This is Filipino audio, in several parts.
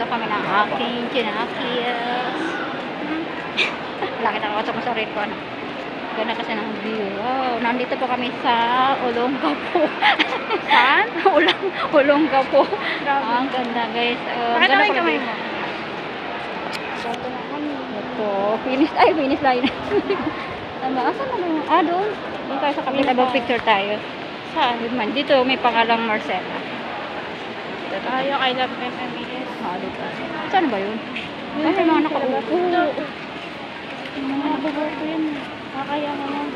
Dito kami ng aking chinakis. Laki na ako sa sarili ko. Ano. Ganda kasi ng view. Wow, nandito po kami sa Olongapo. Saan? Ulang, Olongapo. Ang ganda guys. Uh, Bakit naman kamay mo? Ito, finish, ay finish line. Tama, asan na yung, ah doon. Doon tayo sa kabila, Dito. picture tayo. Saan? Dito may pangalang Marcela. Tayo, I love MMES. Ah, dito. Saan ba yun? Ay, may mga nakaupo. Mga bubuto yun. Kakaya mo lang.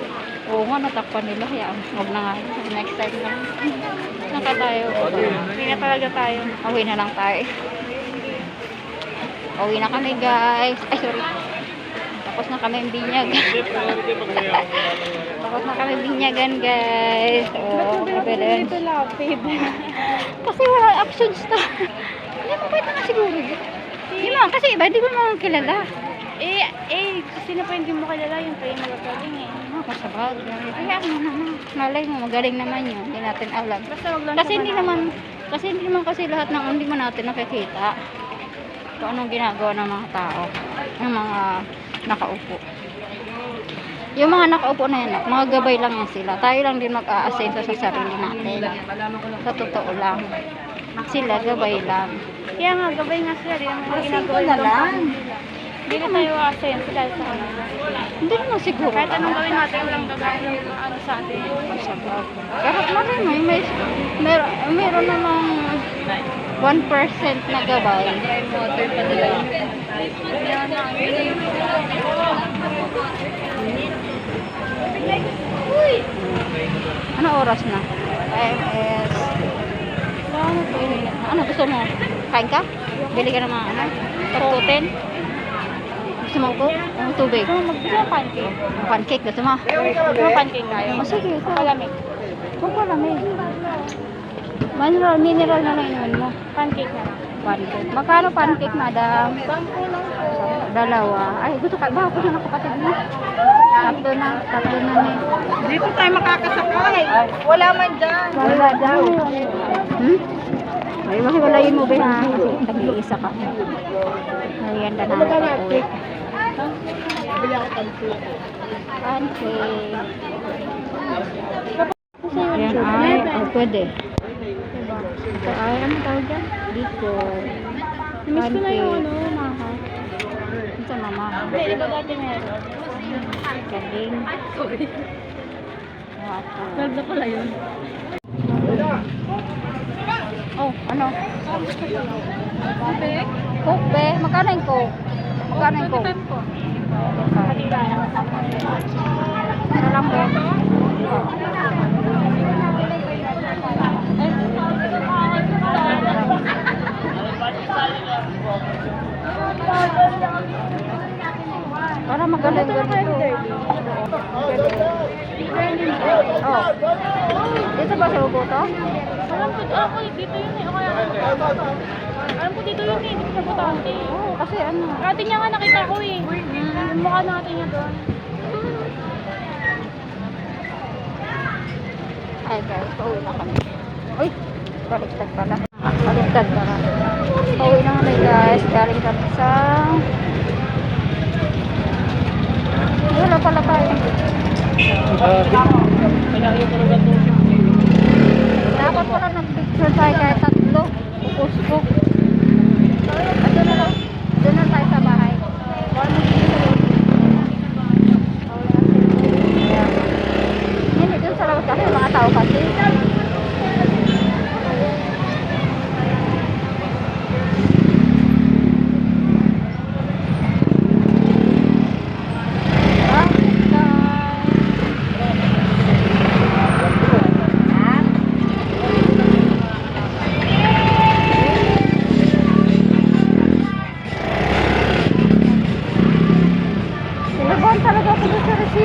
Oo nga, natakpan nila. Kaya, huwag na nga. Next time na. Saan ka tayo? Hindi na talaga tayo. Uwi na lang tayo. Uwi na kami, guys. Ay, sorry. Tapos na kami binyagan. Tapos na kami binyagan, guys. Oh, evidence. dito lapid? Kasi wala options to. Hindi mo pwede na siguro. Hindi mo, kasi iba, hindi ko naman kilala. eh, eh, sino pa hindi mo kilala yun pa yung magagaling eh. Sa bagay. Kaya ano naman. Malay mo, magaling naman yun. Hindi natin alam. Basta wag lang Kasi hindi naman, kasi hindi naman kasi lahat ng hindi mo natin nakikita. Kung anong ginagawa ng mga tao. Ng mga nakaupo. Yung mga nakaupo na yan, mga gabay lang yan sila. Tayo lang din mag-aasenso sa sarili natin. Sa totoo lang. Sila, gabay lang. Kaya nga, gabay nga sila. Kasi ginagawa na lang. Hindi na tayo asen sila sa kanila. Hindi naman siguro. Kahit anong gawin natin, walang gagawin ng ano sa atin. Pero malay mo, may, mer meron namang 1% na gabay. Ano oras na? IMS. Ano to? Ano gusto mo? Kain ka? Bili ka ng mga ano? Pagkutin? Gusto mo ko? Ang tubig? Mag-gusto ng pancake. Pancake gusto mo? Kung pancake tayo. O sige, ito. Malamig. Huwag malamig. Mineral, mineral na lang inumin mo. Pancake na lang. Pancake. Magkano pancake, madam? Sampo lang po. Dalawa. Ay, gusto ka. Baka na kapatid mo. Tatlo na. Tatlo na na. Dito tayo makakasakay. Wala man dyan. Wala daw. Hmm? Ay, mahiwalayin mo ba ha? Kasi nag-iisa ka. Ayan, na na uwi. Pancake. Ayan ay, oh, pwede. Ito ay, ano tawag dyan? Dito. Miss ko na yung ano, maka. Ito sa mama. Hindi, di ba dati meron? Galing. Vlog na pala yun. Oh, ano? Kape? Coke, be. Magkano yung Coke? Magkano yung Coke? po. Kanina. Isa lang, be. Para magaling ganito. Oh. Dito ba sa ubo to? Alam ko, alam ko dito yun eh. O kaya, alam ko dito yun eh. Dito sa butante. Oo, kasi ano. Dati niya nga nakita ko eh. Yung mukha natin niya doon. Ay guys, pauwi na kami. Uy, baliktad pala. Baliktad pala. Pauwi na kami guys. Galing kami sa... Wala pala tayo. Dapat pala nag-picture tayo kahit tatlo. Upos ko.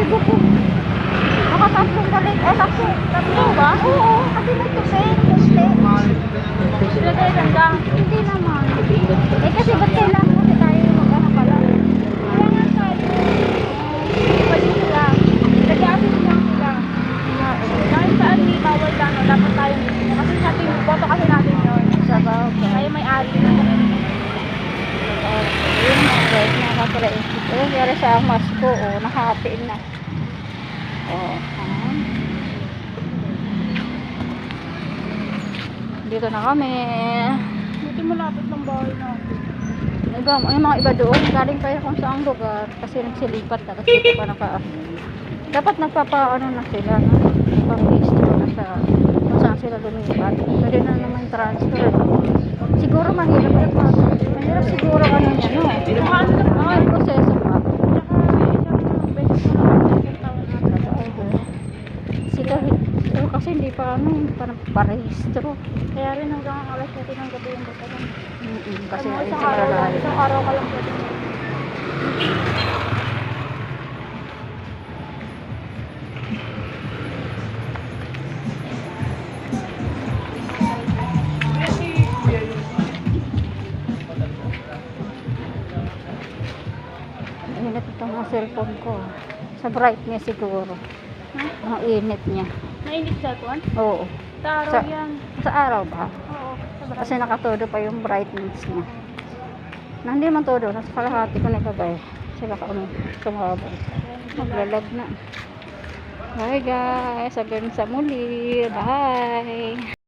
Nakatatlong balik. Eh, kasi tatlo ba? Oo, kasi may tusin. Tusin. Sila tayo hanggang. Hindi naman. Eh, kasi ba't kailangan kasi tayo mag-ano pala? Kailangan tayo. Pwede sila. Nag-aabit lang sila. Dahil saan may bawal na ano, dapat tayo Kasi sa ating boto kasi natin yun. Sa bawal. Tayo may-ari na kami. Yun, guys, nakakalain. Yun, yun sa masko, oh, nakahatiin na. Ah. Dito na kami. Buti malapit ng bahay natin. Iba, yung mga iba doon, galing kayo kung saang lugar kasi nagsilipat na, dito pa naka dapat nagpapa ano na sila no? nagpa-registro na sa kung saan sila lumipat pwede na naman transfer siguro mahirap pa mahirap siguro ano niya no Mahal na mga proseso pa Tsaka isang beses ko lang isang taon na. sila pero kasi hindi pa ano hindi pa Kaya rin hanggang alas 7 ng gabi yung bata lang. Mm-mm, kasi Ano, ayun isang sa araw lang, isang araw ka lang pwede. init itong cellphone ko sa brightness siguro ang init niya Nainit sa tuwan? oo Sa araw Sa- yan. sa araw ba Oo, sa Kasi nakatodo pa yung brightness niya. Na hindi man todo, nasa kalahati ko nilagay. Sila ka ano, sumabog. Maglalag na. Bye guys, hanggang sa muli. Bye.